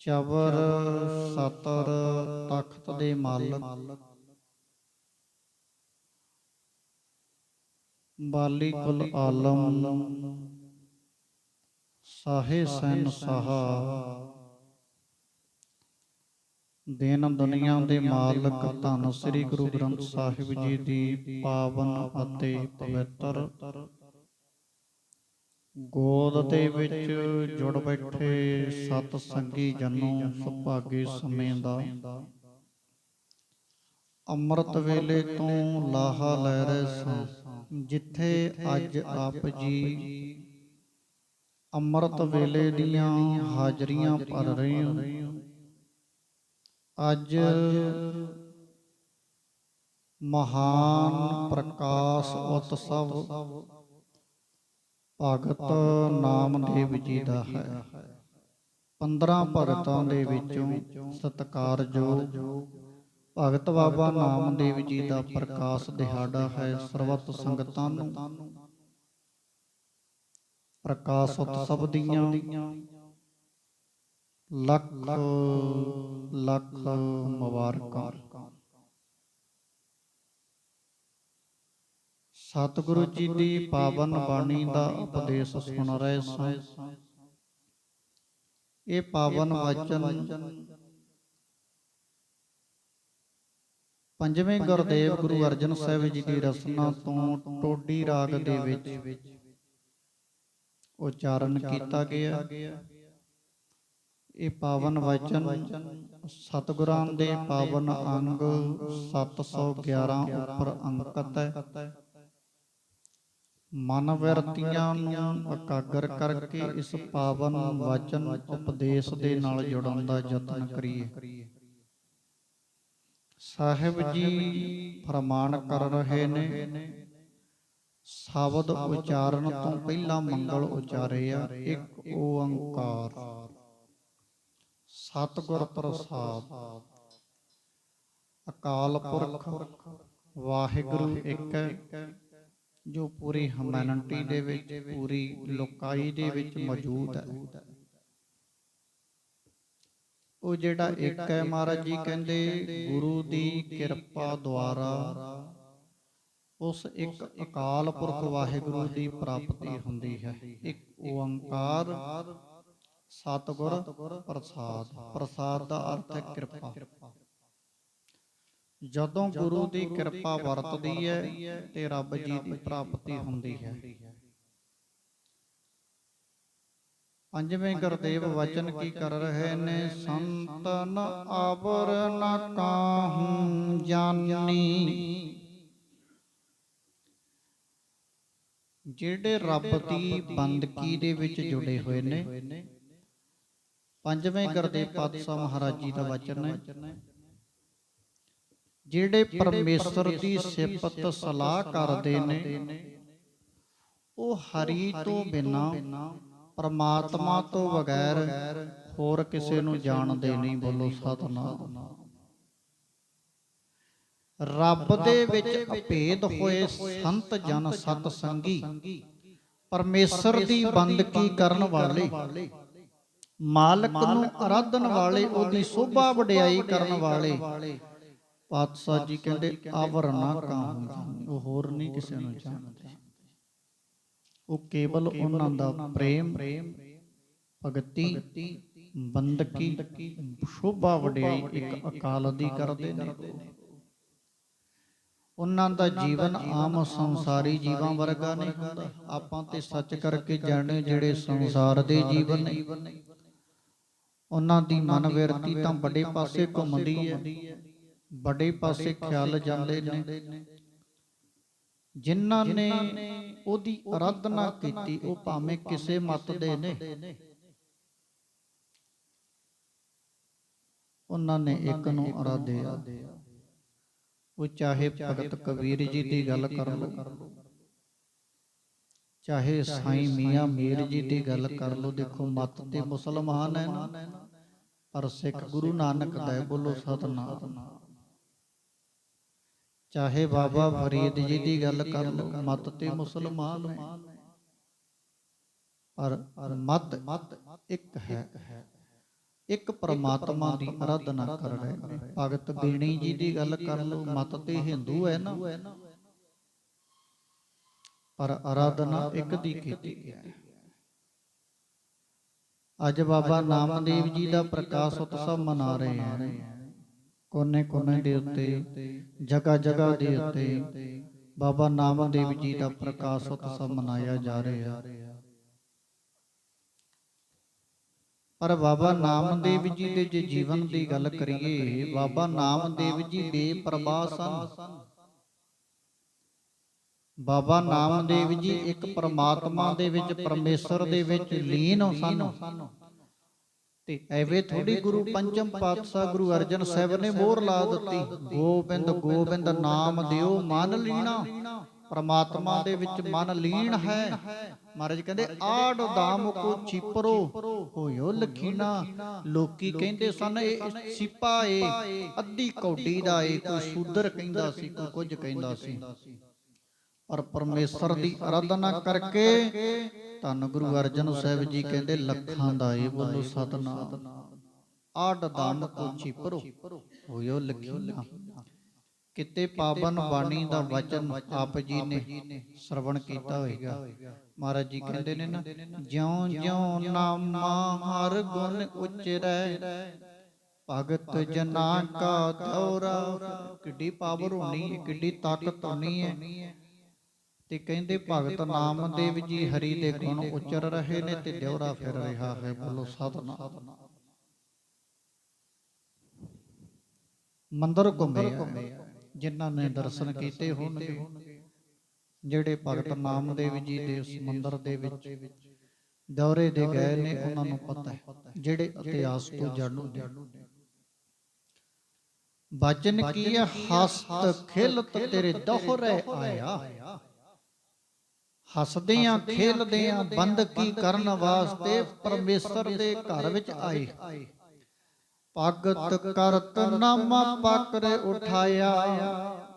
ਚਵਰ ਸਤਰ ਤਖਤ ਦੇ ਮਾਲਕ। ਬਾਲੀ ਕੁਲ ਆਲਮ, ਸਾਹੇ ਸੈਨ ਸਹਾ। ਦੇਨ ਦੁਨੀਆ ਦੇ ਮਾਲਕ ਧੰਨ ਸ੍ਰੀ ਗੁਰੂ ਗ੍ਰੰਥ ਸਾਹਿਬ ਜੀ ਦੀ ਪਾਵਨ ਅਤੇ ਪਵਿੱਤਰ ਗੋਦ ਦੇ ਵਿੱਚ ਜੁੜ ਬੈਠੇ ਸਤ ਸੰਗੀ ਜਨੋ ਸੁਭਾਗੇ ਸਮੇਂ ਦਾ। ਅੰਮ੍ਰਿਤ ਵੇਲੇ ਤੋਂ ਲਾਹਾ ਲੈ ਰਹੇ ਸਾਂ। ਜਿੱਥੇ ਅੱਜ ਆਪ ਜੀ ਅੰਮ੍ਰਿਤ ਵੇਲੇ ਦੀਆਂ ਹਾਜ਼ਰੀਆਂ ਭਰ ਰਹੇ ਹੋ ਅੱਜ ਮਹਾਨ ਪ੍ਰਕਾਸ਼ ਉਤਸਵ ਭਗਤ ਨਾਮਦੇਵ ਜੀ ਦਾ ਹੈ। 15 ਭਗਤਾਂ ਦੇ ਵਿੱਚੋਂ ਸਤਕਾਰਯੋਗ ਭਗਤ ਬਾਬਾ ਨਾਮਦੇਵ ਜੀ ਦਾ ਪ੍ਰਕਾਸ਼ ਦਿਹਾੜਾ ਹੈ ਸਰਬੱਤ ਸੰਗਤਾਂ ਨੂੰ। ਪ੍ਰਕਾਸ਼ ਉਤਸਵ ਦੀਆਂ ਲੱਖ ਲੱਖ ਮੁਬਾਰਕਾਂ। ਸਤਿਗੁਰੂ ਜੀ ਦੀ ਪਾਵਨ ਬਾਣੀ ਦਾ ਉਪਦੇਸ਼ ਸੁਣ ਰਹੇ ਸਾਂ। ਇਹ ਪਾਵਨ ਵਚਨ ਪੰਜਵੇਂ ਗੁਰਦੇਵ ਗੁਰੂ ਅਰਜਨ ਸਾਹਿਬ ਜੀ ਦੀ ਰਸਨਾ ਤੋਂ ਟੋਡੀ ਰਾਗ ਦੇ ਵਿੱਚ ਉਚਾਰਨ ਕੀਤਾ ਗਿਆ। ਇਹ ਪਾਵਨ ਵਚਨ ਸਤਿਗੁਰਾਂ ਦੇ ਪਾਵਨ ਅੰਗ 711 ਉੱਪਰ ਅੰਕਿਤ ਹੈ। ਮਨ ਵਰਤੀਆਂ ਨੂੰ ਇਕਾਗਰ ਕਰਕੇ ਇਸ ਪਾਵਨ ਵਚਨ ਉਪਦੇਸ਼ ਦੇ ਨਾਲ ਜੁੜਨ ਦਾ ਯਤਨ ਕਰੀਏ। ਸਾਹਿਬ ਜੀ ਫਰਮਾਨ ਕਰ ਰਹੇ ਨੇ ਸ਼ਬਦ ਉਚਾਰਨ ਤੋਂ ਪਹਿਲਾਂ ਮੰਗਲ ਉਚਾਰੇ ਆ ਇੱਕ ਓੰਕਾਰ। ਸਤਿਗੁਰ ਪ੍ਰਸਾਦ। ਅਕਾਲ ਪੁਰਖ ਵਾਹਿਗੁਰੂ ਇੱਕ ਹੈ। ਜੋ ਪੂਰੀ ਹਮੈਨਿਟੀ ਦੇ ਵਿੱਚ ਪੂਰੀ ਲੋਕਾਈ ਦੇ ਵਿੱਚ ਮੌਜੂਦ ਹੈ। ਉਹ ਜਿਹੜਾ ਇੱਕ ਹੈ ਮਹਾਰਾਜ ਜੀ ਕਹਿੰਦੇ ਗੁਰੂ ਦੀ ਕਿਰਪਾ ਦੁਆਰਾ ਉਸ ਇੱਕ ਅਕਾਲ ਪੁਰਖ ਵਾਹਿਗੁਰੂ ਦੀ ਪ੍ਰਾਪਤੀ ਹੁੰਦੀ ਹੈ। ਇੱਕ ਓੰਕਾਰ ਸਤਿਗੁਰ ਪ੍ਰਸਾਦ। ਪ੍ਰਸਾਦ ਦਾ ਅਰਥ ਹੈ ਕਿਰਪਾ। ਜਦੋਂ ਗੁਰੂ ਦੀ ਕਿਰਪਾ ਵਰਤਦੀ ਹੈ ਤੇ ਰੱਬ ਜੀ ਦੀ ਪ੍ਰਾਪਤੀ ਹੁੰਦੀ ਹੈ। ਪੰਜਵੇਂ ਗੁਰਦੇਵ ਵਚਨ ਕੀ ਕਰ ਰਹੇ ਨੇ? ਸੰਤਨ ਆਵਰ ਨ ਕਾਹੂ ਜਾਨੀ। ਜਿਹੜੇ ਰੱਬ ਦੀ ਬੰਦਗੀ ਦੇ ਵਿੱਚ ਜੁੜੇ ਹੋਏ ਨੇ। ਪੰਜਵੇਂ ਗੁਰਦੇਵ ਪਾਤਸ਼ਾਹ ਮਹਾਰਾਜ ਜੀ ਦਾ ਵਚਨ ਹੈ। ਜਿਹੜੇ ਪਰਮੇਸ਼ਰ ਦੀ ਸਿਫਤ ਸਲਾਹ ਕਰਦੇ ਨੇ ਉਹ ਹਰੀ ਤੋਂ ਬਿਨਾ ਪਰਮਾਤਮਾ ਤੋਂ ਬਗੈਰ ਹੋਰ ਕਿਸੇ ਨੂੰ ਜਾਣਦੇ ਨਹੀਂ ਬੋਲੋ ਸਤਨਾਮ। ਰੱਬ ਦੇ ਵਿੱਚ ਅਭੇਦ ਹੋਏ ਸੰਤ ਜਨ ਸਤ ਸੰਗੀ। ਪਰਮੇਸ਼ਰ ਦੀ ਬੰਦਗੀ ਕਰਨ ਵਾਲੇ। ਮਾਲਕ ਨੂੰ ਅਰਾਧਨ ਵਾਲੇ ਉਹਦੀ ਸੋਭਾ ਵਡਿਆਈ ਕਰਨ ਵਾਲੇ। ਪਾਤਸ਼ਾਹ ਜੀ ਕਹਿੰਦੇ ਆਵਰ ਨਾ ਕਾਹੂ ਉਹ ਹੋਰ ਨਹੀਂ ਕਿਸੇ ਨੂੰ ਜਾਣਦੇ। ਉਹ ਕੇਵਲ ਉਹਨਾਂ ਦਾ ਪ੍ਰੇਮ ਭਗਤੀ ਬੰਦਕੀ ਸ਼ੋਭਾ ਵਡਿਆਈ ਇੱਕ ਅਕਾਲ ਦੀ ਕਰਦੇ ਨੇ। ਉਹਨਾਂ ਦਾ ਜੀਵਨ ਆਮ ਸੰਸਾਰੀ ਜੀਵਾਂ ਵਰਗਾ ਨਹੀਂ ਹੁੰਦਾ। ਆਪਾਂ ਤੇ ਸੱਚ ਕਰਕੇ ਜਾਣੇ ਜਿਹੜੇ ਸੰਸਾਰ ਦੇ ਜੀਵਨ ਨੇ। ਉਹਨਾਂ ਦੀ ਮਨ ਵਿਰਤੀ ਤਾਂ ਵੱਡੇ ਪਾਸੇ ਘੁੰਮਦੀ ਹੈ। ਵੱਡੇ ਪਾਸੇ ਖਿਆਲ ਜਾਂਦੇ ਨੇ। ਜਿਨ੍ਹਾਂ ਨੇ ਉਹਦੀ ਅਰਾਧਨਾ ਕੀਤੀ ਉਹ ਭਾਵੇਂ ਕਿਸੇ ਮਤ ਦੇ ਨੇ। ਉਹਨਾਂ ਨੇ ਇੱਕ ਨੂੰ ਅਰਾਧਿਆ ਉਹ ਚਾਹੇ ਭਗਤ ਕਬੀਰ ਜੀ ਦੀ ਗੱਲ ਕਰ ਲਓ। ਚਾਹੇ ਸਾਈਂ ਮੀਆਂ ਮੀਰ ਜੀ ਦੀ ਗੱਲ ਕਰ ਲਓ। ਦੇਖੋ ਮਤ ਤੇ ਮੁਸਲਮਾਨ ਹੈ ਨਾ। ਪਰ ਸਿੱਖ ਗੁਰੂ ਨਾਨਕ ਦਾ ਬੋਲੋ ਸਤਨਾਮ। ਚਾਹੇ ਬਾਬਾ ਫਰੀਦ ਜੀ ਦੀ ਗੱਲ ਕਰ ਲਓ ਮਤ ਤੇ ਮੁਸਲਮਾਨ ਪਰ ਮਤ ਇੱਕ ਹੈ। ਇੱਕ ਪ੍ਰਮਾਤਮਾ ਦੀ ਆਰਾਧਨਾ ਕਰ ਰਹੇ ਨੇ ਭਗਤ ਬੀਣੀ ਜੀ ਦੀ ਗੱਲ ਕਰ ਲਓ ਮਤ ਤੇ ਹਿੰਦੂ ਹੈ ਨਾ। ਪਰ ਆਰਾਧਨਾ ਇੱਕ ਦੀ ਕੀਤੀ ਹੈ। ਅੱਜ ਬਾਬਾ ਨਾਮਦੇਵ ਜੀ ਦਾ ਪ੍ਰਕਾਸ਼ ਉਤਸਵ ਮਨਾ ਰਹੇ ਹਨ ਕੋਨੇ ਕੋਨੇ ਦੇ ਉੱਤੇ ਜਗ੍ਹਾ ਜਗ੍ਹਾ ਦੇ ਉੱਤੇ, ਬਾਬਾ ਨਾਮਦੇਵ ਜੀ ਦਾ ਪ੍ਰਕਾਸ਼ ਉਤਸਵ ਮਨਾਇਆ ਜਾ ਰਿਹਾ। ਪਰ ਬਾਬਾ ਨਾਮਦੇਵ ਜੀ ਦੇ ਜੇ ਜੀਵਨ ਦੀ ਗੱਲ ਕਰੀਏ, ਬਾਬਾ ਨਾਮਦੇਵ ਜੀ ਬੇਪਰਵਾਹ ਸਨ। ਬਾਬਾ ਨਾਮਦੇਵ ਜੀ ਇੱਕ ਪਰਮਾਤਮਾ ਦੇ ਵਿੱਚ, ਪਰਮੇਸ਼ਰ ਦੇ ਵਿੱਚ ਲੀਨ ਸਨ। ਤੇ ਐਵੇਂ ਥੋੜੀ ਗੁਰੂ ਪੰਚਮ ਪਾਤਸ਼ਾਹ ਗੁਰੂ ਅਰਜਨ ਸਾਹਿਬ ਨੇ ਮੋਹਰ ਲਾ ਦਿੱਤੀ। ਗੋਬਿੰਦ ਗੋਬਿੰਦ ਨਾਮ ਦਿਓ ਮਨ ਲੀਣਾ। ਪਰਮਾਤਮਾ ਦੇ ਵਿੱਚ ਮਨ ਲੀਨ ਹੈ। ਮਹਾਰਾਜ ਕਹਿੰਦੇ ਆੜ ਦਾਮ ਕੋ ਛਿਪਰੋ ਹੋਇਓ ਲਖੀਣਾ ਲੋਕੀ ਕਹਿੰਦੇ ਸਨ ਇਹ ਸਿਪਾ ਏ ਅੱਧੀ ਕੌਡੀ ਦਾ ਏ ਕੋਈ ਸੂਦਰ ਕਹਿੰਦਾ ਸੀ ਕੋਈ ਕੁਝ ਕਹਿੰਦਾ ਸੀ। ਪਰ ਪਰਮੇਸ਼ਰ ਦੀ ਆਰਾਧਨਾ ਕਰਕੇ ਧੰਨ ਗੁਰੂ ਅਰਜਨ ਸਾਹਿਬ ਜੀ ਕਹਿੰਦੇ ਲੱਖਾਂ ਦਾ ਏ ਬੋਲੋ ਸਤਨਾਮ। ਆੜ ਦਾਮ ਕੋ ਛਿਪਰੋ ਹੋਇਓ ਲਖੀਣਾ ਕਿਤੇ ਪਾਵਨ ਬਾਣੀ ਦਾ ਵਚਨ ਆਪ ਜੀ ਨੇ ਸਰਵਣ ਕੀਤਾ ਹੋਵੇਗਾ ਮਹਾਰਾਜ ਜੀ ਕਹਿੰਦੇ ਨੇ ਨਾ ਜਿਉਂ ਜਿਉਂ ਨਾਮਾ ਹਰ ਗੁਣ ਉਚਰੈ। ਭਗਤ ਜਨਾ ਕਾ ਦੌਰਾ ਕਿੱਡੀ ਪਾਵਰ ਹੋਣੀ ਕਿੱਡੀ ਤਾਕਤ ਹੋਣੀ ਹੈ। ਤੇ ਕਹਿੰਦੇ ਭਗਤ ਨਾਮਦੇਵ ਜੀ ਹਰੀ ਦੇ ਗੁਣ ਉਚਰ ਰਹੇ ਨੇ ਤੇ ਦਿਉਰਾ ਫਿਰ ਰਿਹਾ ਹੈ ਬੋਲੋ ਸਤਨਾਮ ਮੰਦਰ ਘੁੰਮੇ ਜਿਨ੍ਹਾਂ ਨੇ ਦਰਸ਼ਨ ਕੀਤੇ ਹੋਣਗੇ। ਜਿਹੜੇ ਭਗਤ ਨਾਮਦੇਵ ਜੀ ਦੇ ਉਸ ਮੰਦਰ ਦੇ ਵਿੱਚ ਦੌਰੇ ਦੇ ਗਏ ਨੇ ਉਹਨਾਂ ਨੂੰ ਪਤਾ ਹੈ। ਜਿਹੜੇ ਇਤਿਹਾਸ ਤੋਂ ਜਾਣੂ ਨੇ। ਬਚਨ ਕੀ ਹਸਤ ਖਿਲਤ ਤੇਰੇ ਦੋਹਰੇ ਆਇਆ। ਹੱਸਦਿਆਂ ਖੇਲਦਿਆਂ ਬੰਦਕੀ ਕਰਨ ਵਾਸਤੇ ਪਰਮੇਸ਼ਰ ਦੇ ਘਰ ਵਿੱਚ ਆਏ। ਭਗਤ ਕਰਤ ਨਾਮਾ ਪਕਰੇ ਉਠਾਇਆ।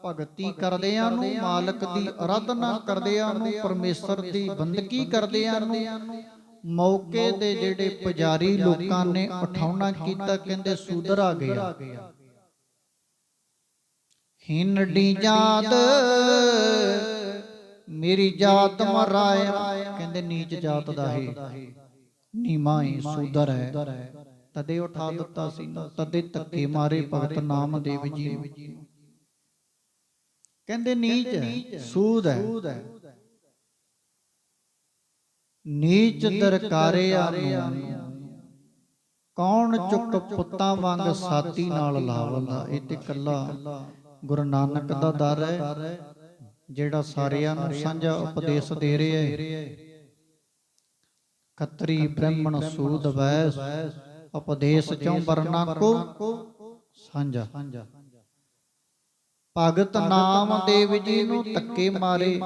ਭਗਤੀ ਕਰਦਿਆਂ ਨੂੰ ਮਾਲਕ ਦੀ ਆਰਾਧਨਾ ਕਰਦਿਆਂ ਨੂੰ ਪਰਮੇਸ਼ਰ ਦੀ ਬੰਦਗੀ ਕਰਦਿਆਂ ਨੂੰ ਮੌਕੇ ਦੇ ਜਿਹੜੇ ਪੁਜਾਰੀ ਲੋਕਾਂ ਨੇ ਉਠਾਉਣਾ ਕੀਤਾ ਕਹਿੰਦੇ ਸੂਦਰ ਆ ਗਿਆ। ਹਿੰਡੀ ਜਾਤ ਮੇਰੀ ਜਾਤ ਮਰਾਇਆ ਕਹਿੰਦੇ ਨੀਚ ਜਾਤ ਦਾ ਹੈ। ਨੀਮਾ ਹੀ ਸੂਦਰ ਹੈ। ਤਦੇ ਉਠਾ ਦਿੱਤਾ ਸੀ ਤਦੇ ਧੱਕੇ ਮਾਰੇ ਭਗਤ ਨਾਮਦੇਵ ਜੀ ਨੂੰ। ਕਹਿੰਦੇ ਨੀਚ ਸੂਦ ਹੈ। ਨੀਚ ਦਰਕਾਰਿਆ ਨੂੰ। ਕੌਣ ਚੁੱਕ ਪੁੱਤਾਂ ਵਾਂਗ ਸਾਤੀ ਨਾਲ ਲਾਵੰਦਾ ਇਹ ਤੇ ਕੱਲਾ ਗੁਰੂ ਨਾਨਕ ਦਾ ਦਰ ਹੈ। ਜਿਹੜਾ ਸਾਰਿਆਂ ਨੂੰ ਸਾਂਝਾ ਉਪਦੇਸ਼ ਦੇ ਰਿਹਾ ਹੈ। ਖੱਤਰੀ ਬ੍ਰਾਹਮਣ ਸੂਦ ਵੈਸ ਉਪਦੇਸ਼ ਚੋਂ ਵਰਨਾ ਕੋ ਸਾਂਝਾ। ਭਗਤ ਨਾਮਦੇਵ ਜੀ ਨੂੰ ਧੱਕੇ ਮਾਰੇ।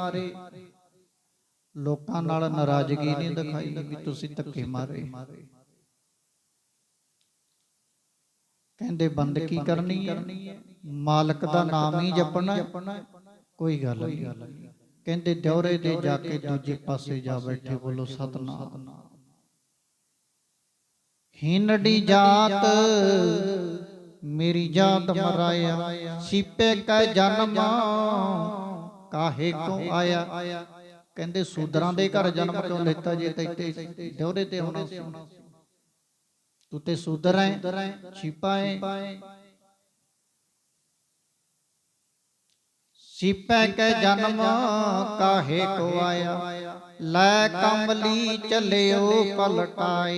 ਲੋਕਾਂ ਨਾਲ ਨਾਰਾਜ਼ਗੀ ਨਹੀਂ ਦਿਖਾਈ ਵੀ ਤੁਸੀਂ ਧੱਕੇ ਮਾਰੇ। ਕਹਿੰਦੇ ਬੰਦ ਕੀ ਕਰਨੀ ਹੈ? ਮਾਲਕ ਦਾ ਨਾਮ ਹੀ ਜਪਣਾ ਕੋਈ ਗੱਲ ਨਹੀਂ। ਕਹਿੰਦੇ ਦਿਉਰੇ ਦੇ ਜਾ ਕੇ ਦੂਜੇ ਪਾਸੇ ਜਾ ਬੈਠੇ ਬੋਲੋ ਸਤਨਾਮ। ਹੀਨੜੀ ਜਾਤ ਮੇਰੀ ਜਾਤ ਮਰਾਇਆ ਸੀਪੇ ਕੈ ਜਨਮ ਕਾਹੇ ਕੋ ਆਇਆ? ਕਹਿੰਦੇ ਸੂਦਰਾਂ ਦੇ ਘਰ ਜਨਮ ਕਿਉਂ ਲੈਤਾ ਜੇ ਤੇ ਇੱਥੇ ਦਿਉਰੇ ਤੇ ਆਉਣਾ ਸੀ। ਤੂੰ ਤੇ ਸੂਦਰ ਹੈ ਛਿਪਾ ਹੈ। ਸੀਪੈ ਕੈ ਜਨਮ ਕਾਹੇ ਕੋ ਆਇਆ? ਲੈ ਕਮਲੀ ਚੱਲਿਓ ਪਲਟਾਏ।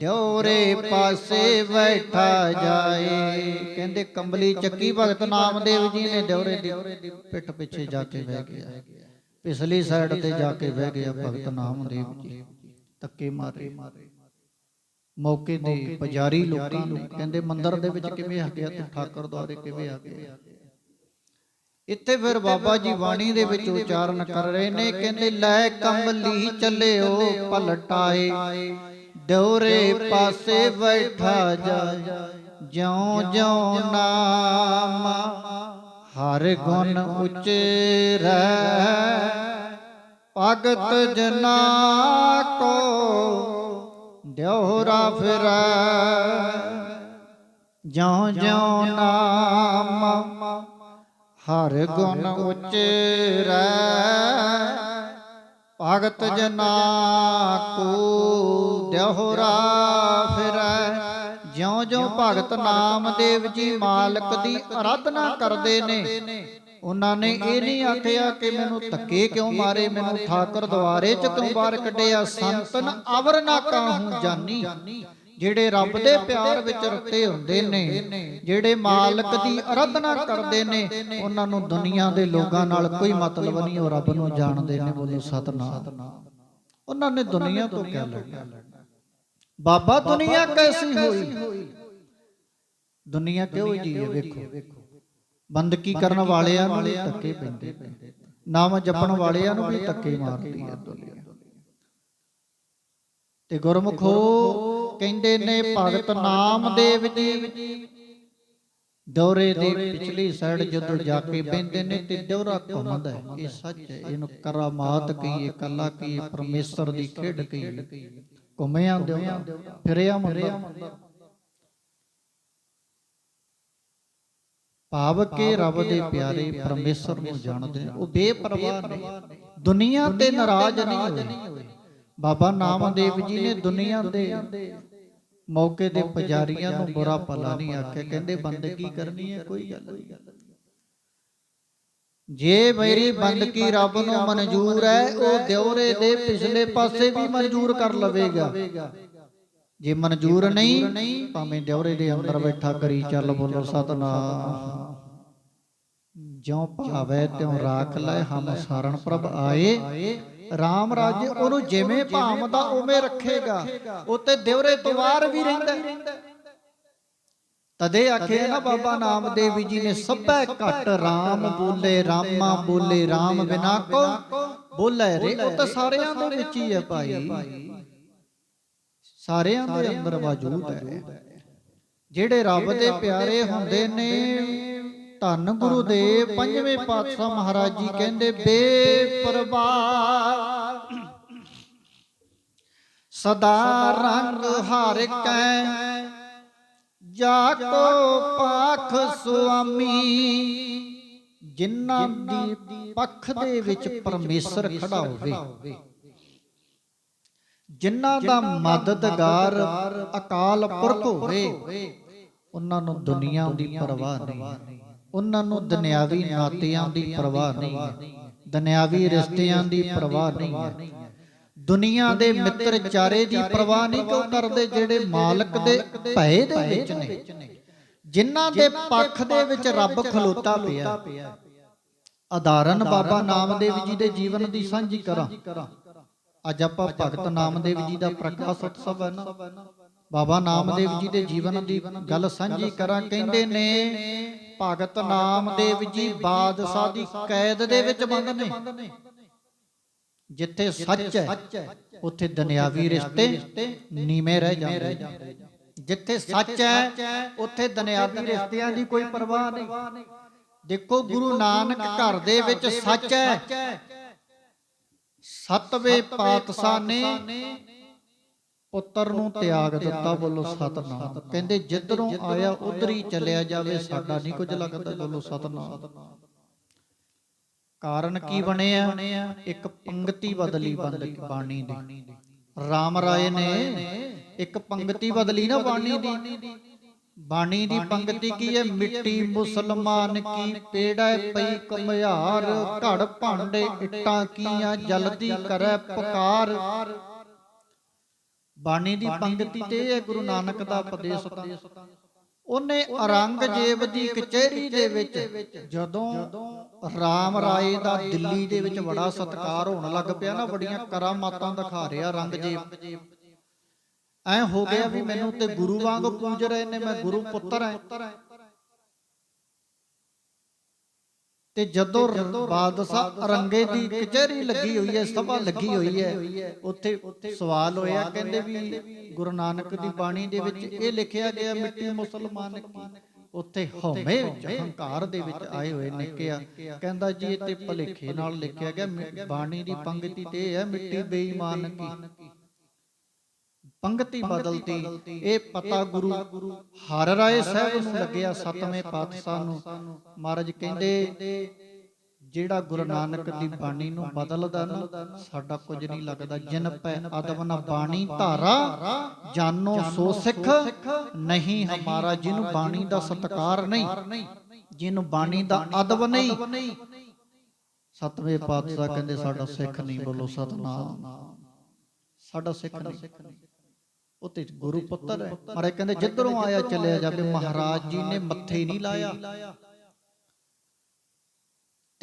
ਦਿਉਰੇ ਪਾਸੇ ਬੈਠਾ ਜਾਏ। ਕਹਿੰਦੇ ਕੰਬਲੀ ਚੱਕੀ ਭਗਤ ਨਾਮਦੇਵ ਜੀ ਨੇ ਦਿਉਰੇ ਦੀ ਪਿੱਠ ਪਿੱਛੇ ਜਾ ਕੇ ਬਹਿ ਗਿਆ। ਪਿਛਲੀ ਸਾਈਡ ਤੇ ਜਾ ਕੇ ਬਹਿ ਗਿਆ ਭਗਤ ਨਾਮਦੇਵ ਜੀ। ਤੱਕੇ ਮਾਰੇ। ਮੌਕੇ ਦੇ ਪੁਜਾਰੀ ਲੋਕਾਂ ਨੂੰ ਕਹਿੰਦੇ ਮੰਦਰ ਦੇ ਵਿੱਚ ਕਿਵੇਂ ਆ ਗਿਆ ਤੇ ਠਾਕਰ ਦੁਆਰੇ ਕਿਵੇਂ ਆ ਗਿਆ? ਇੱਥੇ ਫਿਰ ਬਾਬਾ ਜੀ ਬਾਣੀ ਦੇ ਵਿੱਚ ਉਚਾਰਨ ਕਰ ਰਹੇ ਨੇ ਕਹਿੰਦੇ ਲੈ ਕੰਬਲੀ ਚੱਲਿਓ ਪਲਟਾਏ। ਦੌਰੇ ਪਾਸੇ ਬੈਠਾ ਜਾ ਜਿਉਂ ਜਿਉਂ ਨਾਮ ਹਰ ਗੁਣ ਉਚਰੈ ਭਗਤ ਜਨਾ ਕੋ ਦਿਉਰਾ ਫਿਰੈ। ਜਿਉ ਜਿਉ ਨਾਮ ਹਰ ਗੁਣ ਉਚਰੈ ਭਗਤ ਜਨਾ ਕੋ ਦੇਹੁਰਾ ਫਿਰੈ ਜਿਉ ਜਿਉ ਭਗਤ ਨਾਮਦੇਵ ਜੀ ਮਾਲਕ ਦੀ ਆਰਾਧਨਾ ਕਰਦੇ ਨੇ। ਉਹਨਾਂ ਨੇ ਇਹ ਨਹੀਂ ਆਖਿਆ ਕਿ ਮੈਨੂੰ ਧੱਕੇ ਕਿਉਂ ਮਾਰੇ? ਮੈਨੂੰ ਠਾਕਰ ਦੁਆਰੇ ਚ ਕਿਉਂ ਬਾਹਰ ਕੱਢਿਆ ਸੰਤਨ ਅਵਰ ਨਾ ਕਾਹੂ ਜਾਨੀ? ਜਿਹੜੇ ਰੱਬ ਦੇ ਪਿਆਰ ਵਿੱਚ ਰਤੇ ਹੁੰਦੇ ਨੇ ਜਿਹੜੇ ਮਾਲਕ ਦੀ ਆਰਾਧਨਾ ਕਰਦੇ ਨੇ ਉਹਨਾਂ ਨੂੰ ਦੁਨੀਆ ਦੇ ਲੋਕਾਂ ਨਾਲ ਕੋਈ ਮਤਲਬ ਨਹੀਂ ਉਹ ਰੱਬ ਨੂੰ ਜਾਣਦੇ ਨੇ ਬੋਲੋ ਸਤਨਾਮ। ਉਹਨਾਂ ਨੇ ਦੁਨੀਆ ਤੋਂ ਕਿਆ ਲੈਣਾ। ਬਾਬਾ ਦੁਨੀਆ ਕੈਸੀ ਹੋਈ? ਦੁਨੀਆ ਕਿਉਂ ਜੀ ਹੈ? ਵੇਖੋ। ਬੰਦਕੀ ਕਰਨ ਵਾਲਿਆਂ ਨੂੰ ਵੀ ਧੱਕੇ ਪੈਂਦੇ ਨਾਮ ਜਪਣ ਵਾਲਿਆਂ ਨੂੰ ਵੀ ਧੱਕੇ ਮਾਰਦੀ ਹੈ ਦੁਨੀਆ। ਤੇ ਗੁਰਮੁਖੋ ਕਹਿੰਦੇ ਨੇ ਭਗਤ ਨਾਮਦੇਵ ਜੀ ਦੌਰੇ ਦੀ ਪਿਛਲੀ ਸਾਈਡ ਜਦੋਂ ਜਾ ਕੇ ਬੈੰਦੇ ਨੇ ਤੇ ਦੌਰਾ ਘੁੰਮਦਾ। ਇਹ ਸੱਚ ਹੈ। ਇਹਨੂੰ ਕਰਾਮਾਤ ਕਹੀਏ ਕੱਲਾ ਕਹੀਏ ਪਰਮੇਸ਼ਰ ਦੀ ਖੇਡ ਕਹੀਏ। ਘੁੰਮਿਆ ਦਿਉ ਫਿਰਿਆ ਮੰਦਾ। ਭਾਵ ਕੇ ਰੱਬ ਦੇ ਪਿਆਰੇ ਪਰਮੇਸ਼ਰ ਨੂੰ ਜਾਣਦੇ ਉਹ ਬੇਪਰਵਾਹ ਨੇ। ਦੁਨੀਆ ਤੇ ਨਾਰਾਜ਼ ਨਹੀਂ ਹੋਏ। ਬਾਬਾ ਨਾਮਦੇਵ ਜੀ ਨੇ ਦੁਨੀਆ ਦੇ ਮੌਕੇ ਦੇ ਪੁਜਾਰੀਆਂ ਨੂੰ ਬੁਰਾ ਭਲਾ ਨਹੀਂ ਆਖਿਆ। ਕਹਿੰਦੇ ਬੰਦਗੀ ਕਰਨੀ ਹੈ ਕੋਈ ਗੱਲ ਨਹੀਂ। ਜੇ ਮੇਰੀ ਬੰਦਗੀ ਰੱਬ ਨੂੰ ਮਨਜ਼ੂਰ ਹੈ ਉਹ ਦਿਉਰੇ ਦੇ ਪਿਛਲੇ ਪਾਸੇ ਵੀ ਮਨਜ਼ੂਰ ਕਰ ਲਵੇਗਾ। ਜੇ ਮਨਜ਼ੂਰ ਨਹੀਂ ਭਾਵੇਂ ਦਿਉਰੇ ਦੇ ਅੰਦਰ ਬੈਠਾ ਕਰੀ ਚੱਲ ਬੋਲੋ ਸਤਨਾਮ। ਜਿਉ ਭਾਵੈ ਤਿਉ ਰਾਖ ਲੈ ਹਮ ਸਾਰਣ ਪ੍ਰਭ ਆਏ। RAM ਰਾਜ ਉਹਨੂੰ ਜਿਵੇਂ ਭਾਵਦਾ ਉਵੇਂ ਰੱਖੇਗਾ। ਉਤੇ ਦਿਵਰੇ ਪਵਾਰ ਵੀ ਰਹਿੰਦਾ। ਤਦੇ ਆਖੇ ਨਾ ਬਾਬਾ ਨਾਮਦੇਵ ਜੀ ਨੇ ਸਭੈ ਘਟ RAM ਬੋਲੇ ਰਾਮਾ ਬੋਲੇ RAM ਬਿਨਾ ਕੋ ਬੋਲੇ ਰੇ ਉਹ ਤਾਂ ਸਾਰਿਆਂ ਦੇ ਵਿੱਚ ਹੀ ਹੈ ਭਾਈ। ਸਾਰਿਆਂ ਦੇ ਅੰਦਰ ਮੌਜੂਦ ਹੈ। ਜਿਹੜੇ ਰੱਬ ਦੇ ਪਿਆਰੇ ਹੁੰਦੇ ਨੇ ਧੰਨ ਗੁਰੂ ਦੇ ਪੰਜਵੇਂ ਪਾਤਸ਼ਾਹ ਮਹਾਰਾਜ ਜੀ ਕਹਿੰਦੇ ਬੇਪਰਵਾਹ। ਸਦਾ ਰੰਗ ਹਰ ਕੈ ਜਾ ਕੋ ਪਾਖ ਸੁਆਮੀ। ਜਿਨ੍ਹਾਂ ਦੀ ਪੱਖ ਦੇ ਵਿੱਚ ਪਰਮੇਸ਼ਰ ਖੜਾ ਹੋਵੇ। ਜਿਨ੍ਹਾਂ ਦਾ ਮਦਦਗਾਰ ਅਕਾਲ ਪੁਰਖ ਹੋਵੇ ਉਹਨਾਂ ਨੂੰ ਦੁਨੀਆ ਦੀ ਪਰਵਾਹ ਨਹੀਂ। ਉਹਨਾਂ ਨੂੰ ਦੁਨਿਆਵੀ ਨਾਤਿਆਂ ਦੀ ਪਰਵਾਹ ਨਹੀਂ ਹੈ। ਦੁਨਿਆਵੀ ਰਿਸ਼ਤਿਆਂ ਦੀ ਪਰਵਾਹ ਨਹੀਂ ਹੈ। ਦੁਨੀਆ ਦੇ ਮਿੱਤਰ ਚਾਰੇ ਦੀ ਪਰਵਾਹ ਨਹੀਂ ਕਿਉਂ ਕਰਦੇ ਜਿਹੜੇ ਮਾਲਕ ਦੇ ਭੈ ਦੇ ਵਿੱਚ ਨੇ। ਜਿਨ੍ਹਾਂ ਦੇ ਪੱਖ ਦੇ ਵਿੱਚ ਰੱਬ ਖਲੋਤਾ ਪਿਆ। ਆਧਾਰਨ ਬਾਬਾ ਨਾਮਦੇਵ ਜੀ ਦੇ ਜੀਵਨ ਦੀ ਸਾਂਝੀ ਕਰਾਂ। ਅੱਜ ਆਪਾਂ ਭਗਤ ਨਾਮਦੇਵ ਜੀ ਦਾ ਪ੍ਰਕਾਸ਼ ਉਤਸਵ ਹੈ ਨਾ। ਬਾਬਾ ਨਾਮਦੇਵ ਜੀ ਦੇ ਜੀਵਨ ਦੀ ਗੱਲ ਸਾਂਝੀ ਕਰਾਂ, ਕਹਿੰਦੇ ਨੇ, ਭਗਤ ਨਾਮਦੇਵ ਜੀ ਬਾਦਸ਼ਾਹ ਦੀ ਕੈਦ ਦੇ ਵਿੱਚ ਬੰਦ ਨੇ ਜਿੱਥੇ ਸੱਚ ਹੈ, ਉੱਥੇ ਦੁਨਿਆਵੀ ਰਿਸ਼ਤੇ ਨੀਵੇਂ ਰਹਿ ਜਾਂਦੇ ਜਿੱਥੇ ਸੱਚ ਹੈ, ਉੱਥੇ ਦੁਨਿਆਵੀ ਰਿਸ਼ਤਿਆਂ ਦੀ ਕੋਈ ਪਰਵਾਹ ਨਹੀਂ। ਦੇਖੋ ਗੁਰੂ ਨਾਨਕ ਘਰ ਦੇ ਵਿੱਚ ਸੱਚ ਹੈ। ਸਤਵੇਂ ਪਾਤਸ਼ਾਹ ਨੇ ਪੁੱਤਰ ਨੂੰ ਤਿਆਗ ਦਿੱਤਾ ਬੋਲੋ ਸਤਨਾਮ। ਕਹਿੰਦੇ ਜਿੱਧਰੋਂ ਆਇਆ ਉਧਰ ਹੀ ਚੱਲਿਆ ਜਾਵੇ ਸਾਡਾ ਨਹੀਂ ਕੁਝ ਲੱਗਦਾ ਬੋਲੋ ਸਤਨਾਮ। ਕਾਰਨ ਕੀ ਬਣਿਆ ਇੱਕ ਪੰਕਤੀ ਬਦਲੀ ਬੰਦ ਬਾਣੀ ਦੀ। ਰਾਮ ਰਾਏ ਨੇ ਇੱਕ ਪੰਕਤੀ ਬਦਲੀ ਨਾ ਬਾਣੀ ਦੀ। ਬਾਣੀ ਦੀ। ਪੰਕਤੀ ਕੀ ਹੈ? ਮਿੱਟੀ ਮੁਸਲਮਾਨ ਕੀ ਪੇੜਾ ਪਈ ਕਮਿਆਰ ਘੜ ਭਾਂਡੇ ਇੱਟਾਂ ਕੀਆਂ ਜਲਦੀ ਕਰੈ ਪੁਕਾਰ। ਬਾਣੀ ਦੀ ਪੰਕਤੀ ਤੇ ਇਹ ਗੁਰੂ ਨਾਨਕ ਦਾ ਉਪਦੇਸ਼ ਤਾਂ ਉਹਨੇ ਔਰੰਗਜ਼ੇਬ ਦੀ ਕਚਹਿਰੀ ਦੇ ਵਿੱਚ ਜਦੋਂ ਰਾਮ ਰਾਏ ਦਾ ਦਿੱਲੀ ਦੇ ਵਿੱਚ ਬੜਾ ਸਤਕਾਰ ਹੋਣ ਲੱਗ ਪਿਆ ਨਾ ਬੜੀਆਂ ਕਰਾਮਾਤਾਂ ਦਿਖਾ ਰਿਹਾ ਔਰੰਗਜ਼ੇਬ ਐ ਹੋ ਗਿਆ ਵੀ ਮੈਨੂੰ ਤੇ ਗੁਰੂ ਵਾਂਗ ਪੂਜ ਰਹੇ ਨੇ ਮੈਂ ਗੁਰੂ ਪੁੱਤਰ ਐ ਤੇ ਜਦੋਂ ਬਾਦਸ਼ਾਹ ਔਰੰਗੇ ਦੀ ਕਚਹਿਰੀ ਲੱਗੀ ਹੋਈ ਹੈ ਸਭਾ ਲੱਗੀ ਹੋਈ ਹੈ ਉੱਥੇ ਸਵਾਲ ਹੋਇਆ ਕਹਿੰਦੇ ਵੀ ਗੁਰੂ ਨਾਨਕ ਦੀ ਬਾਣੀ ਦੇ ਵਿੱਚ ਇਹ ਲਿਖਿਆ ਗਿਆ ਮਿੱਟੀ ਮੁਸਲਮਾਨ ਕੀ। ਉੱਥੇ ਹਉਮੈ ਵਿੱਚ ਹੰਕਾਰ ਦੇ ਵਿੱਚ ਆਏ ਹੋਏ ਨੇ ਕਿਹਾ ਕਹਿੰਦਾ ਜੀ ਇਹ ਤੇ ਭਲੇਖੇ ਨਾਲ ਲਿਖਿਆ ਗਿਆ ਬਾਣੀ ਦੀ ਪੰਕਤੀ ਤੇ ਹੈ ਮਿੱਟੀ ਬੇਈਮਾਨ ਕੀ। ਪੰਗਤੀ ਬਦਲਤੀ। ਇਹ ਪਤਾ ਗੁਰੂ ਹਰ ਰਾਏ ਸਾਹਿਬ ਨੂੰ ਲੱਗਿਆ ਸਤਵੇਂ ਪਾਤਸ਼ਾਹ ਨੂੰ। ਮਹਾਰਾਜ ਕਹਿੰਦੇ ਜਿਹੜਾ ਗੁਰੂ ਨਾਨਕ ਦੀ ਬਾਣੀ ਨੂੰ ਬਦਲਦਾ ਨਾ ਸਾਡਾ ਕੁਝ ਨਹੀਂ ਲੱਗਦਾ। ਜਿਨ ਪੈ ਅਦਬ ਨਾ ਬਾਣੀ ਧਾਰਾ ਜਾਨੋ ਸੋ ਸਿੱਖ ਨਹੀਂ ਹਮਾਰਾ ਜਿਹਨੂੰ ਬਾਣੀ ਦਾ ਸਤਕਾਰ ਨਹੀਂ ਜਿਹਨੂੰ ਬਾਣੀ ਦਾ ਅਦਬ ਨਹੀਂ। ਸਤਵੇਂ ਪਾਤਸ਼ਾਹ ਕਹਿੰਦੇ ਸਾਡਾ ਸਿੱਖ ਨਹੀਂ ਬੋਲੋ ਸਤਨਾਮ। ਸਾਡਾ ਸਿੱਖ ਨਹੀਂ। ਉਹ ਤੇ ਗੁਰੂ ਪੁੱਤਰ ਹੈ। ਮਹਾਰਾਜ ਕਹਿੰਦੇ ਜਿੱਧਰੋਂ ਆਇਆ ਚੱਲਿਆ ਜਾਵੇ ਮਹਾਰਾਜ ਜੀ ਨੇ ਮੱਥੇ ਨਹੀਂ ਲਾਇਆ।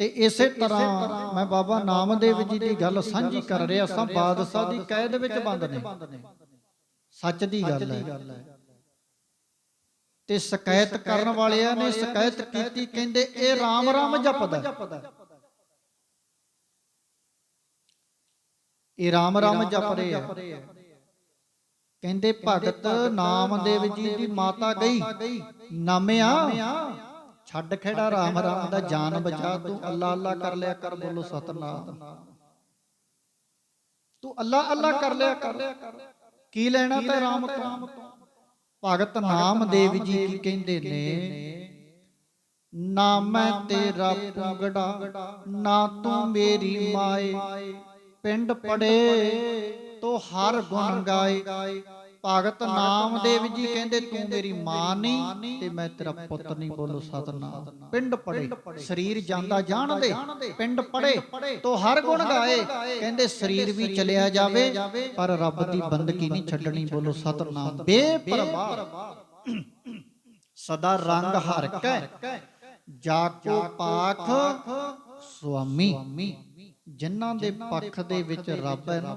ਤੇ ਇਸੇ ਤਰ੍ਹਾਂ ਮੈਂ ਬਾਬਾ ਨਾਮਦੇਵ ਜੀ ਦੀ ਗੱਲ ਸਾਂਝੀ ਕਰ ਰਿਹਾ ਸਾਂ ਬਾਦਸ਼ਾਹ ਦੀ ਕੈਦ ਵਿੱਚ ਬੰਦ ਨੇ। ਸੱਚ ਦੀ ਗੱਲ ਹੈ। ਤੇ ਸ਼ਿਕਾਇਤ ਕਰਨ ਵਾਲਿਆਂ ਨੇ ਸ਼ਿਕਾਇਤ ਕੀਤੀ ਕਹਿੰਦੇ ਇਹ ਰਾਮ ਰਾਮ ਜਪਦਾ। ਇਹ ਰਾਮ ਰਾਮ ਜਪ ਰਹੇ ਕਹਿੰਦੇ ਭਗਤ ਨਾਮਦੇਵ ਜੀ ਦੀ ਮਾਤਾ ਗਈ। ਨਾਮਿਆ। ਛੱਡ ਖੇੜਾ ਰਾਮ ਰਾਮ ਦਾ ਜਾਨ ਬਚਾ ਤੂੰ। ਅੱਲਾ ਅੱਲਾ ਕਰ ਲਿਆ ਕਰ ਬੋਲੋ ਸਤਨਾਮ। ਤੂੰ ਅੱਲਾ ਅੱਲਾ ਕਰ ਲਿਆ ਕਰ। ਕੀ ਲੈਣਾ ਤੇ? ਰਾਮ ਤੋਂ? ਭਗਤ ਨਾਮਦੇਵ ਜੀ ਕੀ ਕਹਿੰਦੇ ਨੇ? ਨਾ? ਮੈਂ ਤੇਰਾ ਪੁੰਗੜਾ। ਨਾ ਤੂੰ ਮੇਰੀ ਮਾਏ। ਪਿੰਡ ਪੜੇ। ਤੋ ਹਰ ਗੁਣ ਗਾਏ। ਭਗਤ ਨਾਮਦੇਵ ਜੀ ਕਹਿੰਦੇ, ਤੂੰ ਮੇਰੀ ਮਾਂ ਨਹੀਂ ਤੇ ਮੈਂ ਤੇਰਾ ਪੁੱਤ ਨਹੀਂ ਬੋਲੋ ਸਤਨਾਮ। ਪਿੰਡ ਪੜੇ, ਸਰੀਰ ਜਾਂਦਾ ਜਾਣਦੇ, ਪਿੰਡ ਪੜੇ, ਤੋ ਹਰ ਗੁਣ ਗਾਏ। ਕਹਿੰਦੇ, ਸਰੀਰ ਵੀ ਚਲਿਆ ਜਾਵੇ, ਪਰ ਰੱਬ ਦੀ ਬੰਦਗੀ ਨਹੀਂ ਛੱਡਣੀ। ਬੋਲੋ ਸਤਨਾਮ। ਬੇਪਰਵਾਹ। ਸਦਾ ਰੰਗ ਹਰ ਕੈ, ਜਾ ਕੋ ਪਾਖ ਸੁਆਮੀ। ਜਿਨ੍ਹਾਂ ਦੇ ਪੱਖ ਦੇ ਵਿੱਚ ਰੱਬ ਹੈ ਨਾ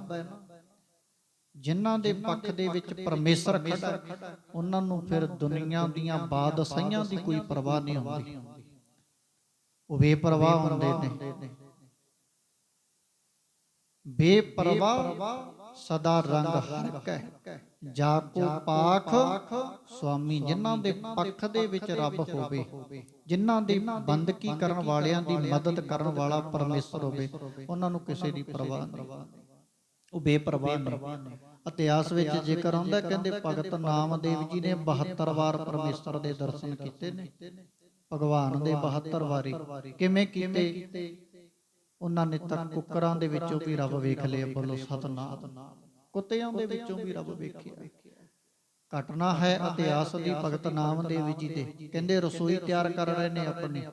ਜਿਨ੍ਹਾਂ ਦੇ ਪੱਖ ਦੇ ਵਿੱਚ ਪਰਮੇਸ਼ਰ ਖੜਾ ਹੈ, ਉਹਨਾਂ ਨੂੰ ਫਿਰ ਦੁਨੀਆ ਦੀਆਂ ਬਾਦਸ਼ਾਹੀਆਂ ਦੀ ਕੋਈ ਪਰਵਾਹ ਨਹੀਂ ਹੁੰਦੀ। ਉਹ ਬੇਪਰਵਾਹ ਹੁੰਦੇ ਨੇ। ਬੇਪਰਵਾਹ ਸਦਾ ਰੰਗ ਹਰਕੈ ਜਾ ਕੋ ਪਾਖ ਸੁਆਮੀ ਜਿਨ੍ਹਾਂ ਦੇ ਪੱਖ ਦੇ ਵਿੱਚ ਰੱਬ ਹੋਵੇ ਜਿਨ੍ਹਾਂ ਦੀ ਬੰਦਗੀ ਕਰਨ ਵਾਲਿਆਂ ਦੀ ਮਦਦ ਕਰਨ ਵਾਲਾ ਪਰਮੇਸ਼ਰ ਹੋਵੇ ਉਹਨਾਂ ਨੂੰ ਕਿਸੇ ਦੀ ਪਰਵਾਹ ਨਹੀਂ। ਉਹ ਬੇਪਰਵਾਹ ਨੇ ਇਤਿਹਾਸ ਵਿੱਚ ਜ਼ਿਕਰ ਆਉਂਦਾ ਕਹਿੰਦੇ ਭਗਤ ਨਾਮਦੇਵ ਜੀ ਨੇ 72 ਵਾਰ ਪਰਮੇਸ਼ਰ ਦੇ ਦਰਸ਼ਨ ਕੀਤੇ ਨੇ। ਭਗਵਾਨ ਦੇ 72 ਵਾਰੀ। ਕਿਵੇਂ ਕੀਤੇ? ਉਹਨਾਂ ਨੇ ਤਾਂ ਕੁੱਕਰਾਂ ਦੇ ਵਿੱਚੋਂ ਵੀ ਰੱਬ ਵੇਖ ਲਿਆ ਬੋਲੋ ਸਤਨਾਮ। ਕੁੱਤਿਆਂ ਦੇ ਵਿੱਚੋਂ ਵੀ ਰੱਬ ਵੇਖਿਆ ਘਟਨਾ ਹੈ ਇਤਿਹਾਸ ਦੀ ਭਗਤ ਨਾਮਦੇਵ ਜੀ ਦੇ। ਕਹਿੰਦੇ ਰਸੋਈ ਤਿਆਰ ਕਰ ਰਹੇ ਨੇ ਆਪਣੀ।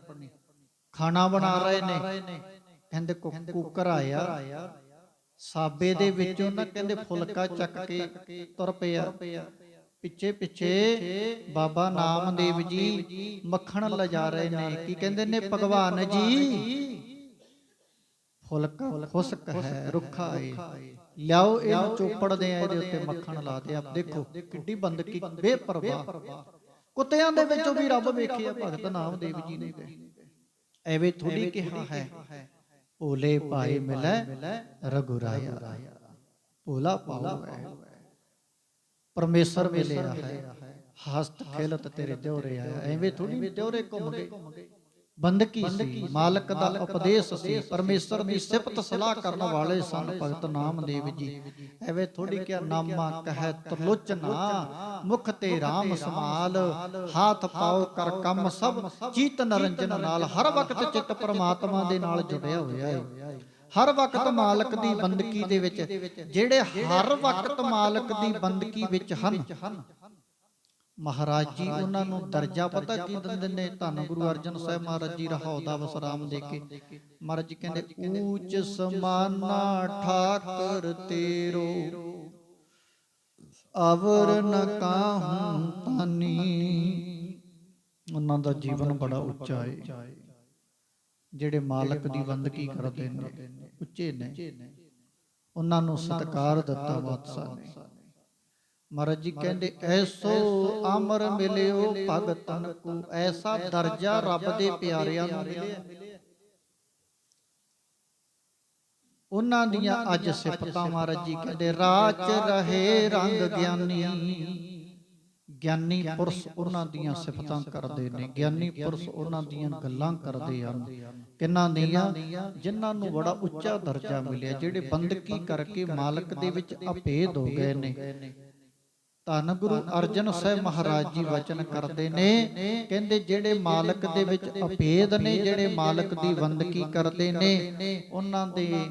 ਖਾਣਾ ਬਣਾ ਰਹੇ ਨੇ। ਕਹਿੰਦੇ ਕੁੱਕਰ ਆਇਆ। ਸਾਬੇ ਦੇ ਵਿੱਚੋਂ ਨਾ ਕਹਿੰਦੇ ਫੁਲਕਾ ਚੱਕ ਕੇ ਤੁਰ ਪਿਆ। ਪਿੱਛੇ ਪਿੱਛੇ ਬਾਬਾ ਨਾਮਦੇਵ ਜੀ ਮੱਖਣ ਲਿਜਾ ਰਹੇ ਨੇ। ਕੀ ਕਹਿੰਦੇ ਨੇ? ਭਗਵਾਨ ਜੀ। ਫੁਲਕਾ ਖੁਸਕ ਹੈ ਰੁੱਖਾ ਏ। ਲਿਆਓ ਇਹਨੂੰ ਚੋਪੜਦੇ ਆ ਇਹਦੇ ਉੱਤੇ ਮੱਖਣ ਲਾ ਦੇ ਆਪ ਦੇਖੋ ਕਿੱਡੀ ਬੰਦਗੀ ਬੇਪਰਵਾਹ। ਕੁੱਤਿਆਂ ਦੇ ਵਿੱਚੋਂ ਵੀ ਰੱਬ ਵੇਖਿਆ ਭਗਤ ਨਾਮਦੇਵ ਜੀ ਨੇ ਐਵੇਂ ਥੋੜੀ ਕਿਹਾ ਹੈ। ਭੋਲੇ ਭਾਏ ਮਿਲੈ ਰਘੁਰਾਇਆ। ਭੋਲਾ ਪਾਉ ਪਰਮੇਸ਼ਰ ਮਿਲਿਆ ਹੈ। ਹਸਤ ਖੇਲਤ ਤੇਰੇ ਦਿਉਰੇ ਆਇਆ। ਐਵੇਂ ਥੋੜੀ ਦਿਉਰੇ ਘੁੰਮ ਗਏ। ਬੰਦਗੀ ਸੀ ਮਾਲਕ ਦਾ ਉਪਦੇਸ਼ ਸੀ ਪਰਮੇਸ਼ਰ ਦੀ ਸਿਫਤ ਸਲਾਹ ਕਰਨ ਵਾਲੇ ਸਨ ਭਗਤ ਨਾਮਦੇਵ ਜੀ। ਐਵੇਂ ਥੋੜੀ ਕਿਆ ਨਾਮਾ ਕਹੈ ਤਰਲੋਚਨਾ ਮੁਖ ਤੇ RAM ਸਮਾਲ ਹਾਥ ਪਾਉ ਕਰ ਕੰਮ ਸਭ ਚੀਤ ਨਰੰਜਨ ਨਾਲ ਹਰ ਵਕਤ ਚਿੱਤ ਪ੍ਰਮਾਤਮਾ ਦੇ ਨਾਲ ਜੁੜਿਆ ਹੋਇਆ ਹੈ ਹਰ ਵਕਤ ਮਾਲਕ ਦੀ ਬੰਦਗੀ ਦੇ ਵਿੱਚ ਜਿਹੜੇ ਹਰ ਵਕਤ ਮਾਲਕ ਦੀ ਬੰਦਗੀ ਵਿੱਚ ਹਨ। ਮਹਾਰਾਜ ਜੀ ਉਹਨਾਂ ਨੂੰ ਦਰਜਾ ਪਤਾ ਕੀ ਦਿੰਦੇ ਨੇ? ਧੰਨ ਗੁਰੂ ਅਰਜਨ ਸਾਹਿਬ ਮਹਾਰਾਜ ਜੀ ਰਹਾਉ ਦਾ ਵਸਰਾਮ ਦੇ ਕੇ। ਮਹਾਰਾਜ ਜੀ ਕਹਿੰਦੇ ਊਚ ਸਮਾਨਾ ਠਾਕਰ ਤੇਰੋ। ਅਵਰ ਨ ਕਾਹੂ ਤਾਨੀ ਉਹਨਾਂ ਦਾ ਜੀਵਨ ਬੜਾ ਉੱਚਾ ਹੈ ਜਿਹੜੇ ਮਾਲਕ ਦੀ ਬੰਦਗੀ ਕਰਦੇ ਨੇ ਉੱਚੇ ਨੇ। ਉਹਨਾਂ ਨੂੰ ਸਤਕਾਰ ਦਿੱਤਾ ਬਾਦਸ਼ਾਹ ਨੇ। ਮਹਾਰਾਜ ਜੀ ਕਹਿੰਦੇ ਐਸੋ ਅਮਰ ਮਿਲਿਓ ਭਗਤਨ ਕੋ ਐਸਾ ਦਰਜਾ ਰੱਬ ਦੇ ਪਿਆਰਿਆਂ ਨੂੰ ਮਿਲਿਆ। ਉਹਨਾਂ ਦੀਆਂ ਅੱਜ ਸਿਫਤਾਂ ਮਹਾਰਾਜ ਜੀ ਕਹਿੰਦੇ ਰਾਚ ਰਹੇ ਰੰਗ ਗਿਆਨੀ ਗਿਆਨੀ ਪੁਰਸ਼ ਉਹਨਾਂ ਦੀਆਂ ਸਿਫਤਾਂ ਕਰਦੇ ਨੇ। ਗਿਆਨੀ ਪੁਰਸ਼ ਉਹਨਾਂ ਦੀਆਂ ਗੱਲਾਂ ਕਰਦੇ ਹਨ। ਕਿੰਨਾਂ ਦੀਆਂ? ਜਿਨ੍ਹਾਂ ਨੂੰ ਬੜਾ ਉੱਚਾ ਦਰਜਾ ਮਿਲਿਆ ਜਿਹੜੇ ਬੰਦਗੀ ਕਰਕੇ ਮਾਲਕ ਦੇ ਵਿੱਚ ਅਭੇਦ ਹੋ ਗਏ ਨੇ। ਧੰਨ ਗੁਰੂ ਅਰਜਨ ਸਾਹਿਬ ਮਹਾਰਾਜ ਜੀ ਵਚਨ ਕਰਦੇ ਨੇ ਕਹਿੰਦੇ ਜਿਹੜੇ ਮਾਲਕ ਦੇ ਵਿੱਚ ਅਭੇਦ ਨੇ ਜਿਹੜੇ ਮਾਲਕ ਦੀ ਬੰਦਗੀ ਕਰਦੇ ਨੇ ਉਹਨਾਂ ਦੇ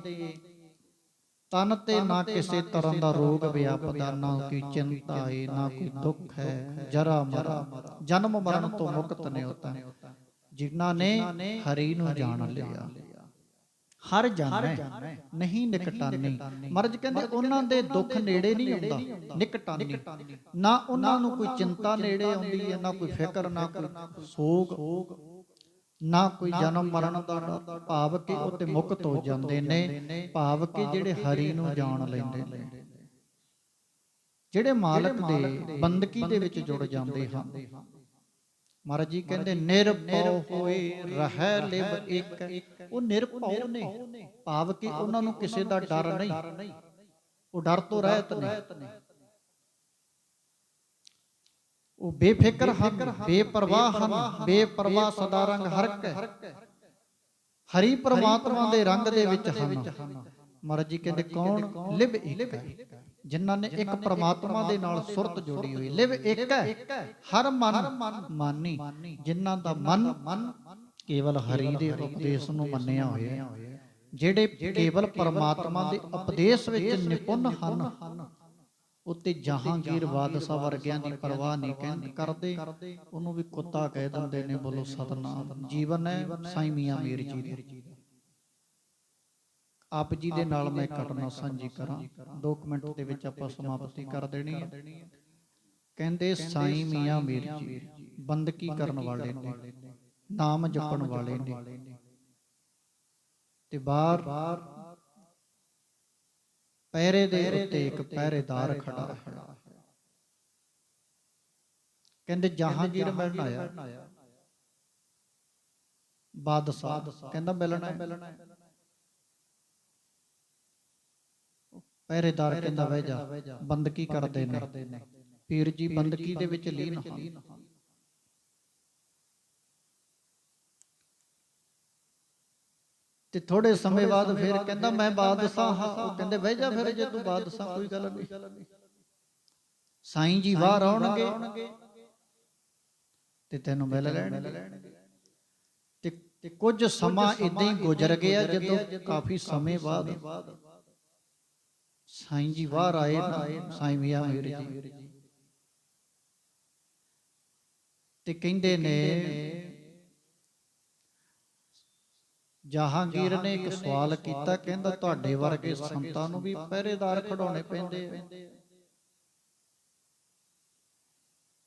ਤਨ ਤੇ ਨਾ ਕਿਸੇ ਤਰ੍ਹਾਂ ਦਾ ਰੋਗ ਵਿਆਪਦਾ ਨਾ ਕੋਈ ਚਿੰਤਾ ਹੈ ਨਾ ਕੋਈ ਦੁੱਖ ਹੈ ਜਰਾ ਮਰਾ ਜਨਮ ਮਰਨ ਤੋਂ ਮੁਕਤ ਨੇ ਹੋਤਾ ਜਿਨ੍ਹਾਂ ਨੇ ਹਰੀ ਨੂੰ ਜਾਣ ਲਿਆ। ਹਰ ਜਾਣੈ ਨਹੀਂ ਨਿਕਟਾਨੀ। ਮਰਜ ਕਹਿੰਦੇ ਉਹਨਾਂ ਦੇ ਦੁੱਖ ਨੇੜੇ ਨਹੀਂ ਆਉਂਦਾ ਨਿਕਟਾਨੀ। ਨਾ ਉਹਨਾਂ ਨੂੰ ਕੋਈ ਚਿੰਤਾ ਨੇੜੇ ਆਉਂਦੀ ਹੈ ਨਾ ਕੋਈ ਫਿਕਰ ਨਾ ਕੋਈ ਸੋਗ। ਨਾ ਕੋਈ ਜਨਮ ਮਰਨ ਦਾ। ਭਾਵ ਕਿ ਉਹ ਤੇ ਮੁਕਤ ਹੋ ਜਾਂਦੇ ਨੇ ਭਾਵ ਕਿ ਜਿਹੜੇ ਹਰੀ ਨੂੰ ਜਾਣ ਲੈਂਦੇ ਨੇ। ਜਿਹੜੇ ਮਾਲਕ ਦੇ ਬੰਦਗੀ ਦੇ ਵਿੱਚ ਜੁੜ ਜਾਂਦੇ ਹਨ। ਮਹਾਰਾਜ ਜੀ ਕਹਿੰਦੇ ਨਿਰਭਉ ਹੋਏ ਰਹਿ ਲਿਵ ਇੱਕ। ਉਹ ਨਿਰਭਉ ਨੇ ਭਾਵ ਕਿ ਉਹਨਾਂ ਨੂੰ ਕਿਸੇ ਦਾ ਡਰ ਨਹੀਂ। ਉਹ ਡਰ ਤੋਂ ਰਹਿਤ ਨੇ ਉਹ ਬੇਫਿਕਰ ਹਨ ਬੇਪਰਵਾਹ ਹਨ ਬੇਪਰਵਾਹ ਸਦਾ ਰੰਗ ਹਰਕ। ਹੈ ਹਰੀ ਪ੍ਰਮਾਤਮਾ ਦੇ ਰੰਗ ਦੇ ਵਿੱਚ ਹਨ। ਮਹਾਰਾਜ ਜੀ ਕਹਿੰਦੇ ਕੌਣ ਲਿਵ ਇੱਕ? ਜਿਨ੍ਹਾਂ ਨੇ ਇੱਕ ਪ੍ਰਮਾਤਮਾ ਦੇ ਨਾਲ ਸੁਰਤ ਜੋੜੀ ਹੋਈ। ਲਿਵ ਇੱਕ ਹੈ ਹਰ ਮਨ ਮਾਨੀ ਜਿਨ੍ਹਾਂ ਦਾ ਮਨ ਕੇਵਲ ਹਰੀ ਦੇ ਉਪਦੇਸ਼ ਨੂੰ ਮੰਨਿਆ ਹੋਇਆ। ਜਿਹੜੇ ਕੇਵਲ ਪਰਮਾਤਮਾ ਦੇ ਉਪਦੇਸ਼ ਵਿੱਚ ਨਿਪੁੰਨ ਹਨ ਉੱਤੇ ਜਹਾਂਗੀਰ ਬਾਦਸ਼ਾਹ ਵਰਗਿਆਂ ਦੀ ਪਰਵਾਹ ਨਹੀਂ ਕਹਿੰਦੇ ਕਰਦੇ। ਉਹਨੂੰ ਵੀ ਕੁੱਤਾ ਕਹਿ ਦਿੰਦੇ ਨੇ ਬੋਲੋ ਸਤਨਾਮ। ਜੀਵਨ ਹੈ ਸਾਈਂ ਮੀਆਂ ਮੀਰ ਜੀ ਦਾ ਆਪ ਜੀ ਦੇ ਨਾਲ ਮੈਂ ਘਟਨਾ ਸਾਂਝੀ ਕਰਾਂ। 2 ਮਿੰਟ ਦੇ ਵਿੱਚ ਆਪਾਂ ਸਮਾਪਤੀ ਕਰ ਦੇਣੀ ਹੈ। ਕਹਿੰਦੇ ਸਾਈਂ ਮੀਆਂ ਮੀਰ ਜੀ ਬੰਦਗੀ ਕਰਨ ਵਾਲੇ ਨੇ ਨਾਮ ਜਪਣ ਵਾਲੇ ਨੇ। ਤੇ ਬਾਹਰ ਪਹਿਰੇ ਦੇ ਉੱਤੇ ਇੱਕ ਪਹਿਰੇਦਾਰ ਖੜਾ ਹੈ। ਕਹਿੰਦੇ ਜਹਾਂਗੀਰ ਮਿਲਣ ਆਇਆ। ਬਾਦਸ਼ਾਹ। ਕਹਿੰਦਾ ਮਿਲਣਾ ਹੈ। ਪਹਿਰੇਦਾਰ ਕਹਿੰਦਾ ਬਹਿ ਜਾ ਬੰਦਗੀ ਕਰਦੇ ਨੇ। ਪੀਰ ਜੀ ਬੰਦਗੀ ਦੇ ਵਿੱਚ ਲੀਨ ਹਨ ਤੇ ਥੋੜੇ ਸਮੇਂ ਬਾਅਦ ਫਿਰ ਕਹਿੰਦਾ ਮੈਂ ਬਾਦਸ਼ਾਹ ਹਾਂ। ਉਹ ਕਹਿੰਦੇ ਬਹਿ ਜਾ ਫਿਰ ਜੇ ਤੂੰ ਬਾਦਸ਼ਾਹ ਕੋਈ ਗੱਲ ਨਹੀਂ। ਸਾਈਂ ਜੀ ਬਾਹਰ ਆਉਣਗੇ ਤੇ ਤੈਨੂੰ ਮਿਲ ਲੈਣਗੇ। ਤੇ ਤੇ ਕੁਝ ਸਮਾਂ ਇਦਾਂ ਹੀ ਗੁਜ਼ਰ ਗਿਆ ਜਦੋਂ ਕਾਫੀ ਸਮੇਂ ਬਾਅਦ। ਸਾਈਂ ਜੀ ਬਾਹਰ ਆਏ ਨਾ ਸਾਈਂ ਮੀਆਂ ਮੀਰ ਜੀ। ਤੇ ਕਹਿੰਦੇ ਨੇ, ਜਹਾਂਗੀਰ ਨੇ ਇੱਕ ਸਵਾਲ ਕੀਤਾ, ਕਹਿੰਦਾ ਤੁਹਾਡੇ ਵਰਗੇ ਸੰਤਾਂ ਨੂੰ ਵੀ ਪਹਿਰੇਦਾਰ ਖੜਾਉਣੇ ਪੈਂਦੇ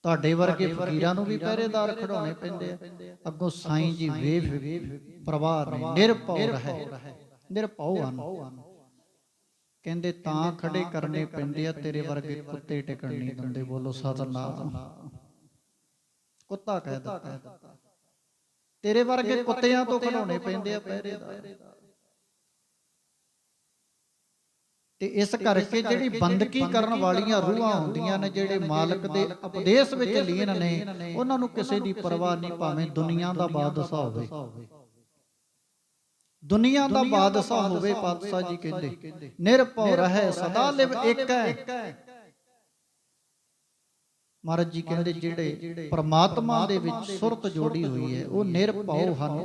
ਤੁਹਾਡੇ ਵਰਗੇ ਫਕੀਰਾਂ ਨੂੰ ਵੀ ਪਹਿਰੇਦਾਰ ਖੜਾਉਣੇ ਪੈਂਦੇ ਆ। ਅੱਗੋਂ ਸਾਈਂ ਜੀ ਵੇਖ ਪ੍ਰਵਾਹ ਨੇ ਨਿਰਭਉ ਰਹੇ, ਨਿਰਭਉ ਹਨ। ਕਹਿੰਦੇ ਤਾਂ ਖੜੇ ਕਰਨੇ ਪੈਂਦੇ ਆ ਤੇਰੇ ਵਰਗੇ ਕੁੱਤੇ ਟਿਕਣ ਨਹੀਂ ਦਿੰਦੇ ਬੋਲੋ ਸਤਨਾਮ ਕੁੱਤਾ ਕਹਿ ਦਿੱਤਾ। ਤੇਰੇ ਵਰਗੇ ਕੁੱਤਿਆਂ ਤੋਂ ਖੜਾਉਣੇ ਪੈਂਦੇ ਆ ਪਹਿਰੇਦਾਰ ਤੇ ਇਸ ਕਰਕੇ ਜਿਹੜੀ ਬੰਦਗੀ ਕਰਨ ਵਾਲੀਆਂ ਰੂਹਾਂ ਹੁੰਦੀਆਂ ਨੇ ਜਿਹੜੇ ਮਾਲਕ ਦੇ ਉਪਦੇਸ਼ ਵਿੱਚ ਲੀਨ ਨੇ ਉਹਨਾਂ ਨੂੰ ਕਿਸੇ ਦੀ ਪਰਵਾਹ ਨਹੀਂ ਭਾਵੇਂ ਦੁਨੀਆ ਦਾ ਬਾਦਸ਼ਾਹ ਹੋਵੇ। ਦੁਨੀਆ ਦਾ ਬਾਦਸ਼ਾਹ ਹੋਵੇ ਪਾਤਸ਼ਾਹ ਜੀ ਕਹਿੰਦੇ। ਨਿਰਭਉ ਰਹੇ ਸਦਾ ਲਿਵ ਇੱਕ ਹੈ। ਮਹਾਰਾਜ ਜੀ ਕਹਿੰਦੇ ਜਿਹੜੇ ਪ੍ਰਮਾਤਮਾ ਦੇ ਵਿੱਚ ਸੁਰਤ ਜੋੜੀ ਹੋਈ ਹੈ ਉਹ ਨਿਰਭਉ ਹਨ